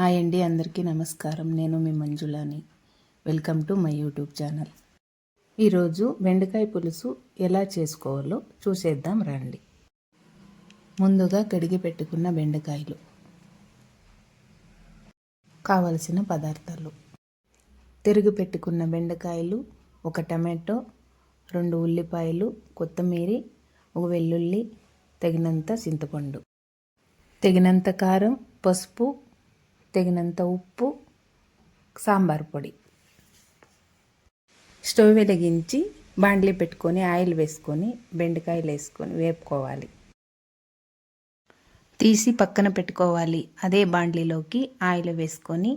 Hi అండి అందరికీ నమస్కారం. నేను మీ మంజులాని. Welcome to my YouTube channel. ఈరోజు బెండకాయ పులుసు ఎలా చేసుకోవాలో చూసేద్దాం రండి. ముందుగా కడిగి పెట్టుకున్న బెండకాయలు. కావలసిన పదార్థాలు. తిరిగి పెట్టుకున్న బెండకాయలు ఒక టమాటో రెండు ఉల్లిపాయలు కొత్తిమీర ఒక వెల్లుల్లి తగినంత చింతపండు. తగినంత కారం పసుపు తగినంత ఉప్పు సాంబార్ పొడి స్టవ్ వెలిగించి బాండ్లీ పెట్టుకొని ఆయిల్ వేసుకొని బెండకాయలు వేసుకొని వేపుకోవాలి తీసి పక్కన పెట్టుకోవాలి అదే బాండ్లీలోకి ఆయిల్ వేసుకొని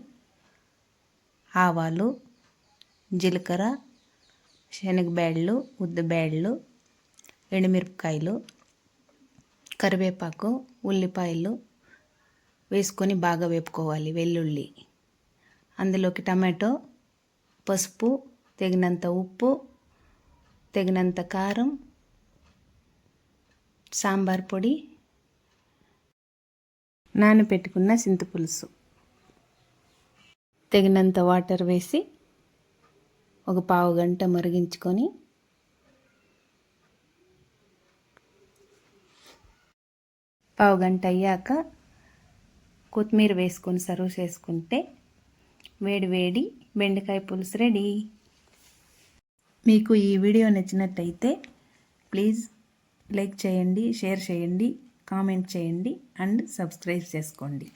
ఆవాలు జీలకర్ర శనగబేళ్ళు ఉద్దబేళ్ళు ఎండుమిరపకాయలు కరివేపాకు ఉల్లిపాయలు వేసుకొని బాగా వేపుకోవాలి వెల్లుల్లి. అందులోకి టమాటో పసుపు తగినంత ఉప్పు తగినంత కారం సాంబార్ పొడి నానబెట్టుకున్న చింతపులుసు. తగినంత వాటర్ వేసి ఒక పావు గంట మరిగించుకొని పావు గంట అయ్యాక కొత్తిమీర వేసుకొని సర్వ్ చేసుకుంటే వేడి వేడి బెండకాయ పులుసు రెడీ. మీకు ఈ వీడియో నచ్చినట్టయితే ప్లీజ్ లైక్ చేయండి షేర్ చేయండి కామెంట్ చేయండి అండ్ సబ్స్క్రైబ్ చేసుకోండి.